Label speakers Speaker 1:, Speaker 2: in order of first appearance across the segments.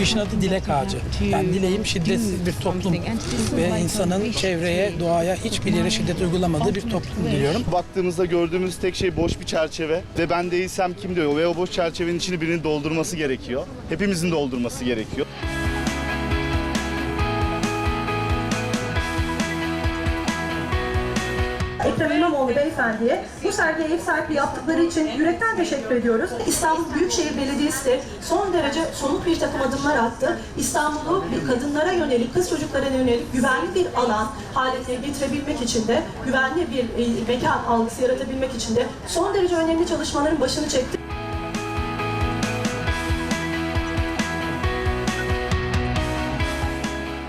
Speaker 1: işin adı dilek ağacı. Yani dileğim şiddetsiz bir toplum ve insanın çevreye, doğaya hiçbir yere şiddet uygulamadığı bir toplum diliyorum.
Speaker 2: Baktığımızda gördüğümüz tek şey boş bir çerçeve ve ben değilsem kim diyor ve o boş çerçevenin içini birinin doldurması gerekiyor. Hepimizin doldurması gerekiyor.
Speaker 3: Ekrem İmamoğlu beyefendiye bu sergiye ev sahipliği yaptıkları için yürekten teşekkür ediyoruz. İstanbul Büyükşehir Belediyesi de son derece somut bir takım adımlar attı. İstanbul'u kadınlara yönelik, kız çocuklara yönelik güvenli bir alan haline getirebilmek için de, güvenli bir e, mekan algısı yaratabilmek için de son derece önemli çalışmaların başını çekti.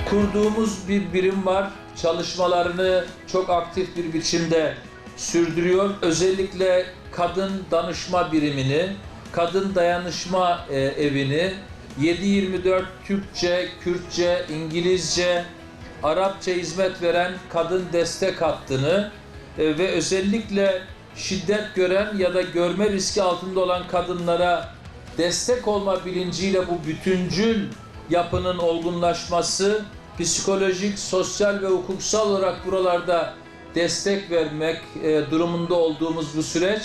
Speaker 4: Kurduğumuz bir birim var. Çalışmalarını çok aktif bir biçimde sürdürüyor. Özellikle kadın danışma birimini, kadın dayanışma e, evini 7-24 Türkçe, Kürtçe, İngilizce, Arapça hizmet veren kadın destek hattını e, ve özellikle şiddet gören ya da görme riski altında olan kadınlara destek olma bilinciyle bu bütüncül yapının olgunlaşması, psikolojik, sosyal ve hukuksal olarak buralarda destek vermek e, durumunda olduğumuz bu süreç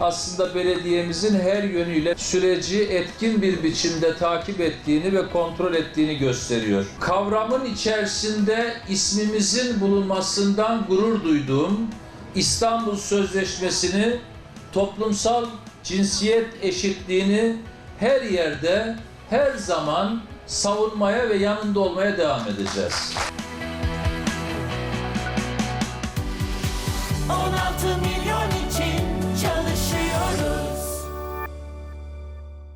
Speaker 4: aslında belediyemizin her yönüyle süreci etkin bir biçimde takip ettiğini ve kontrol ettiğini gösteriyor. Kavramın içerisinde ismimizin bulunmasından gurur duyduğum İstanbul Sözleşmesi'ni toplumsal cinsiyet eşitliğini her yerde, her zaman savunmaya ve yanında olmaya devam edeceğiz.